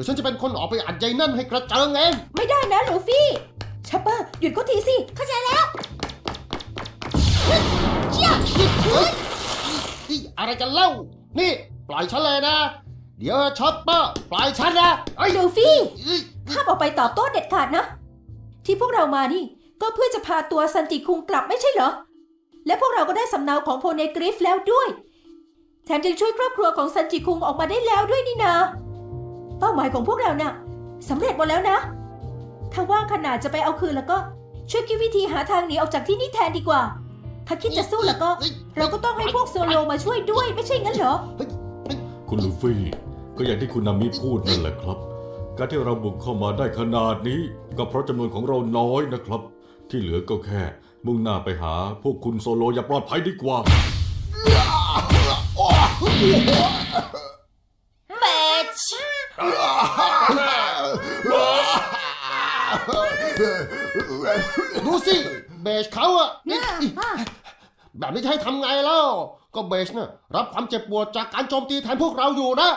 ยวฉันจะเป็นคนออกไปอัดยายนั่นให้กระเจิงเองไม่ได้นะลูฟี่ชัปเปอร์หยุดเขาทีสิ เข้าใจแล้วนี่อะไรกันเล่า นี่ปล่อยฉันเลยนะ เดี๋ยวช็อปเปอร์ปล่อยฉันนะไอ้ยลูฟี่เอ้ยห้ามออกไปตอบโต้เด็ดขาดนะ ที่พวกเรามานี่ ก็เพื่อจะพาตัวซันจิคุงกลับไม่ใช่เหรอ และพวกเราก็ได้สำเนาของโพเนกริฟแล้วด้วย แถมยังช่วยครอบครัวของซันจิคุงออกมาได้แล้วด้วยนี่นา เป้าหมายของพวกเราน่ะสำเร็จหมดแล้วนะ ถ้าว่างขนาดจะไปเอาคืนแล้วก็ ช่วยคิดวิธีหาทางหนีออกจากที่นี่แทนดีกว่า ถ้าคิดจะสู้แล้วก็อ้ยเราก็ต้องให้พวกโซโลมาช่วยด้วยไม่ใช่งั้นเหรอ คุณลูฟี่ก็อย่างที่คุณนามิพูดนั่นแหละครับ การที่เราบุกเข้ามาได้ขนาดนี้ ก็เพราะจำนวนของเราน้อยนะครับ ที่เหลือก็แค่ มุ่งหน้าไปหาพวกคุณโซโลอย่างปลอดภัยดีกว่าเบช ดูสิ เบสเขาอะนี่แบบนี้จะให้ทำไงเล่าก็เบสเนี่ยรับความเจ็บปวดจากการโจมตีแทนพวกเราอยู่นะ